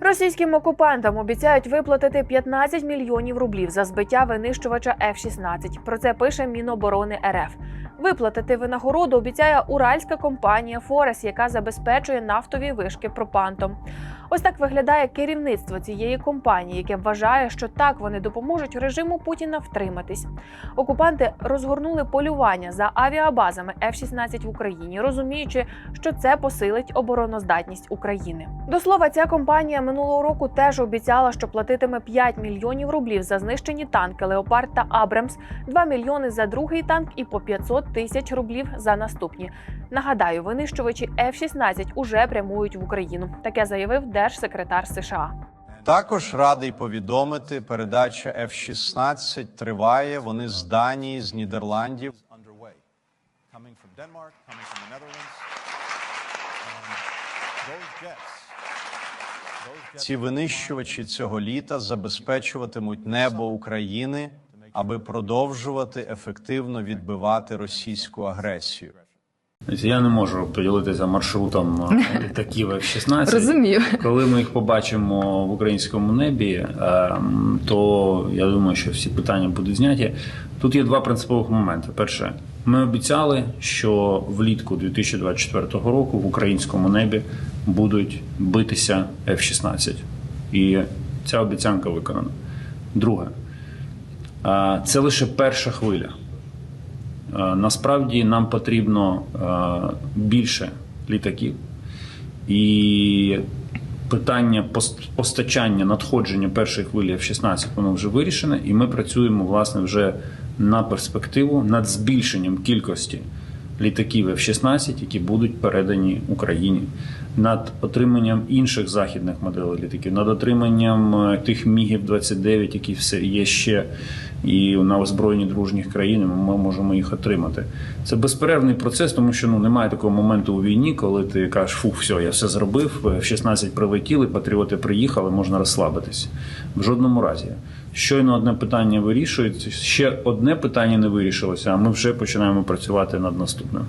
Російським окупантам обіцяють виплатити 15 мільйонів рублів за збиття винищувача F-16. Про це пише Міноборони РФ. Виплатити винагороду обіцяє уральська компанія Форес, яка забезпечує нафтові вишки пропантом. Ось так виглядає керівництво цієї компанії, яке вважає, що так вони допоможуть режиму Путіна втриматись. Окупанти розгорнули полювання за авіабазами F-16 в Україні, розуміючи, що це посилить обороноздатність України. До слова, ця компанія минулого року теж обіцяла, що платитиме 5 мільйонів рублів за знищені танки Леопард та Абрамс, 2 мільйони за другий танк і по 500 тисяч рублів за наступні. Нагадаю, винищувачі F-16 уже прямують в Україну. Таке заявив держсекретар США. Також радий повідомити, передача F-16 триває. Вони з Данії, з Нідерландів. jets Ці винищувачі цього літа забезпечуватимуть небо України, аби продовжувати ефективно відбивати російську агресію. Тобто Я не можу поділитися маршрутом е, літаків F-16. Розумію. Коли ми їх побачимо в українському небі, ем, то я думаю, що всі питання будуть зняті. Тут є два принципових моменти. Перше, ми обіцяли, що влітку 2024 року в українському небі будуть битися F-16. І ця обіцянка виконана. Друге, е, це лише перша хвиля. Е, Насправді нам потрібно е, більше літаків, і питання пост- постачання надходження першої хвилі F-16 воно вже вирішене, і ми працюємо власне вже на перспективу над збільшенням кількості літаків F-16, які будуть передані Україні, над отриманням інших західних моделей літаків, над отриманням е, тих мігів 29, які все є ще і на озброєнні дружніх країн ми можемо їх отримати. Це безперервний процес, тому що ну немає такого моменту у війні, коли ти кажеш, фух, все, я все зробив. В 16 прилетіли, патріоти приїхали, можна розслабитись. В жодному разі. Щойно одне питання вирішується, ще одне питання не вирішилося, а ми вже починаємо працювати над наступним.